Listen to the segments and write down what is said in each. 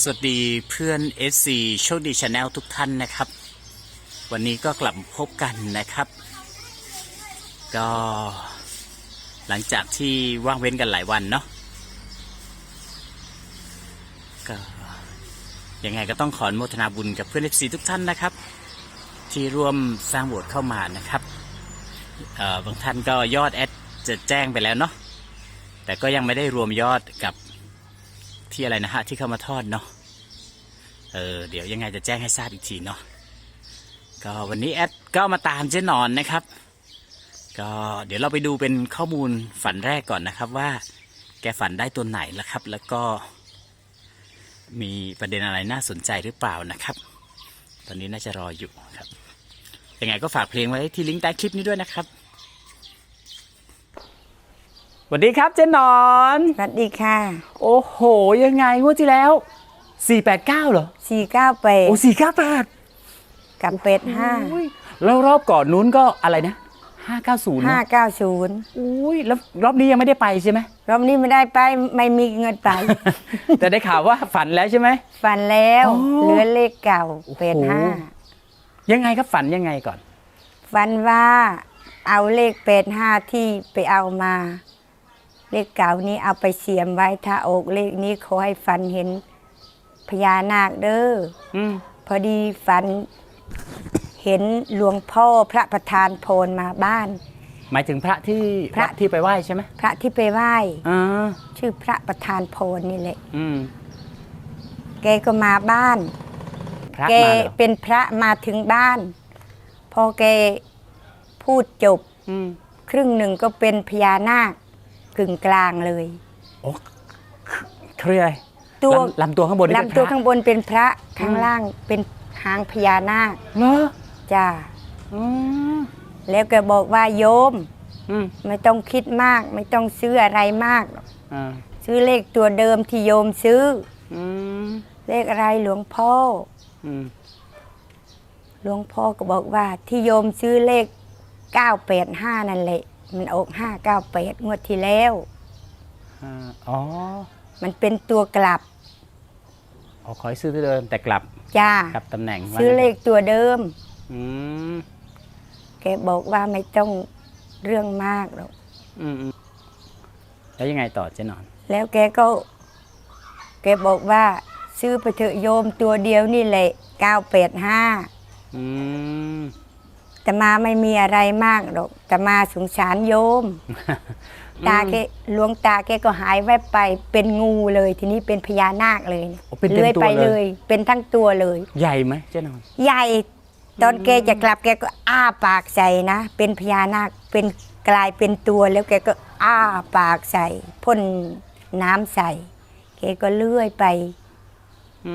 สวัสดีเพื่อน FC โชคดีชาแนลทุกท่านนะครับ วันนี้ก็กลับพบกันนะครับ ก็หลังจากที่ว่างเว้นกันหลายวันเนาะก็ยังไงก็ต้องขออนุโมทนาบุญกับเพื่อน FC ทุกท่านนะครับ ที่ร่วมสร้างโบสถ์เข้ามานะครับบางท่านก็ยอดแอดจะแจ้งไปแล้วเนาะแต่ก็ยังไม่ได้รวมยอดกับ ที่อะไรนะฮะที่เข้ามาทอดเนาะเออเดี๋ยวยังไงจะแจ้งให้ทราบอีกทีเนาะก็วันนี้แอดก็มาตามเจ๊นอนนะครับ ก็เดี๋ยวเราไปดูเป็นข้อมูลฝันแรกก่อนนะครับว่า แกฝันได้ตัวไหนแล้วครับ แล้วก็ มีประเด็นอะไรน่าสนใจหรือเปล่านะครับ ตอนนี้น่าจะรออยู่ครับยังไงก็ฝากเพลงไว้ที่ลิงก์ใต้คลิปนี้ด้วยนะครับ วัสดีครับเจ๊หนอน สวัสดีค่ะ โอ้โห ยังไงงวดที่แล้ว 489 เหรอสี่เก้าแปดโอ้ 498 กับเป็ดห้าอุ้ยแล้วรอบก่อนนู้นก็อะไรนะ 590ห้าเนาะเก้าศูนย์อุ้ยแล้วรอบนี้ยังไม่ได้ไปใช่ไหมรอบนี้ไม่ได้ไปไม่มีเงินไป แต่ได้ข่าวว่าฝันแล้วใช่ไหม ฝันแล้วอ๋อเหลือเลขเก่าโอ้โหเป็ดห้ายังไงครับฝันยังไงก่อน ฝันว่าเอาเลขเป็ดห้าที่ไปเอามา เลขเก่านี้เอาไปเสียมไว้ถ้าออกเลขนี้ขอให้ฝันเห็นพญานาคเด้ออืมพอดีฝันเห็นหลวงพ่อพระประธานโพนมาบ้าน หมายถึงพระที่พระ วัดที่ไปไหว้ใช่ไหมพระที่ไปไหว้อ่าชื่อพระประธานโพนนี่แหละ อืมแกก็มาบ้าน พระแกมาเหรอเป็นพระมาถึงบ้าน พอแกพูดจบ อืม ครึ่งหนึ่งก็เป็นพญานาค กึ่งกลางเลย โอ้เครียกอะไรตัวลำลำตัวข้างบนนี่เป็นลำตัวพระข้างบนเป็นพระข้างล่างเป็นหางพญานาคเหรอจ้าอืมแล้วแกบอกว่าโยม อืมไม่ต้องคิดมาก ไม่ต้องซื้ออะไรมากหรอกอ่าซื้อเลขตัวเดิมที่โยมซื้อ อืมเลขอะไรหลวงพ่อ อืมหลวงพ่อก็บอกว่าที่โยมซื้อเลข 985 นั่นแหละ มันออก598งวดที่แล้วอ่าอ๋อมันเป็นตัวกลับอ๋อขอให้ซื้อที่เดิมแต่กลับจ้ากลับตำแหน่งว่าซื้อเลขตัวเดิม อืมแกบอกว่าไม่ต้องเรื่องมากหรอก อืมอืมแล้วยังไงต่อเจ๊หนอน แล้วแกก็ แกบอกว่าซื้อไปเถอะโยมตัวเดียวนี่แหละ 985 อืม แต่มาไม่มีอะไรมากหรอกแต่มาสงสารโยม ตาแกหลวงตาแกก็หายแวบไปเป็นงูเลย ทีนี้เป็นพญานาคเลยโอ้เป็นเต็มเลื้อยตัวไปเลเลยยเป็นทั้งตัวเลย ใหญ่ไหมเจ๊หนอน ใหญ่ตอนแกจะกลับแกก็อ้าปากใส่นะ เป็นพญานาคเป็นกลายเป็นตัวแล้วแกก็อ้าปากใส่พ่นน้ำใส่แกก็เลื่อยไป อื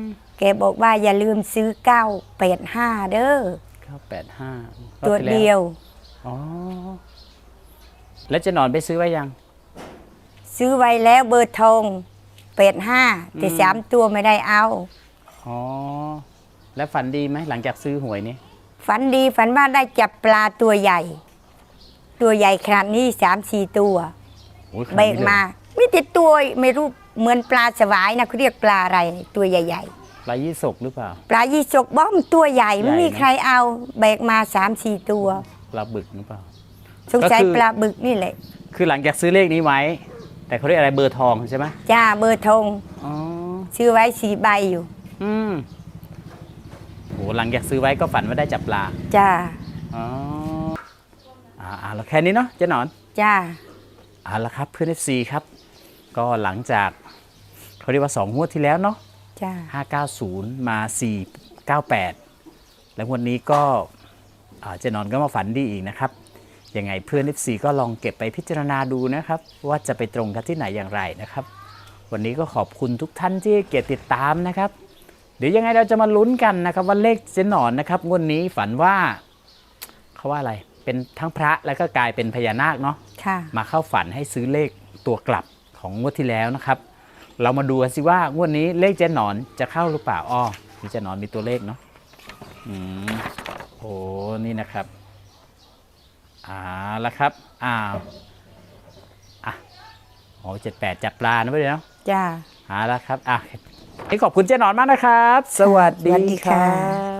มแกบอกว่าอย่าลืมซื้อเก้าเป็ดห้าเด้อเก้าแปดห้าตัวเดียว อ๋อ แล้วเจ๊หนอนไปซื้อไว้ยัง ซื้อไว้แล้วเบอร์ทองเป็ดห้าแต่อืมสามตัวไม่ได้เอา อ๋อ แล้วฝันดีไหมหลังจากซื้อหวยนี้ ฝันดีฝันว่าได้จับปลาตัวใหญ่ ตัวใหญ่ขนาดนี้สามสี่ตัวโอ้ยขนดเบรนี้กลยมา ไม่ติดตัวไม่รู้เหมือนปลาสวายนะเขาเรียกปลาอะไรนี่ตัวใหญ่ ปลายี่สกหรือเปล่าๆปลายี่สกบ้อมตัวใหญ่ไม่ใหญ่มีนะใครเอาเบรกมาสามสี่ตัวปลาบึกหรือเปล่าสงสัยก็คือปลาบึกนี่แหละ คือหลังจากซื้อเลขนี้ไว้ แต่เขาเรียกอะไรเบอร์ทองใช่ไหมจ้าเบอร์ทงอ๋อซื้อไว้สีใบอยู่ อืมโหหลังจากซื้อไว้ก็ฝันว่าได้จับปลา จ้าอ๋ออ่าอ่าแล้วแค่นี้เนาะเจ๊หนอน จ้าเอาละครับเพื่อน FC ครับ ก็หลังจากเขาเรียกว่า2งวดที่แล้วเนาะ จ้า590 มา 498 แล้ววันนี้ก็อ่าเจะนอนก็มาฝันดีอีกนะครับ ยังไงเพื่อน FC ก็ลองเก็บไปพิจารณาดูนะครับ ว่าจะไปตรงกันที่ไหนอย่างไรนะครับ วันนี้ก็ขอบคุณทุกท่านที่เกียรติติดตามนะครับ เดี๋ยวยังไงเราจะมาลุ้นกันนะครับ ว่าเลขเจนหนอนนะครับงวดนี้ฝันว่าเขาว่าอะไรเป็นทั้งพระแล้วก็กลายเป็นพญานาคเนาะค่ะ มาเข้าฝันให้ซื้อเลขตัวกลับของงวดที่แล้วนะครับ เรามาดูกันสิว่างวดนี้เลขเจ๊หนอนจะเข้าหรือเปล่าอ้อมีเจ๊หนอนมีตัวเลขเนาะอืมโอ้นี่นะครับอ่าแล้วครับอ้าวอะโอ้เจ็ดแปดจับปลานะเพื่อนเนาะจ้าอเอาละครับอะนี่ขอบคุณเจ๊หนอนมากนะครับ สวัสสวัสดีดีคค่ะรับ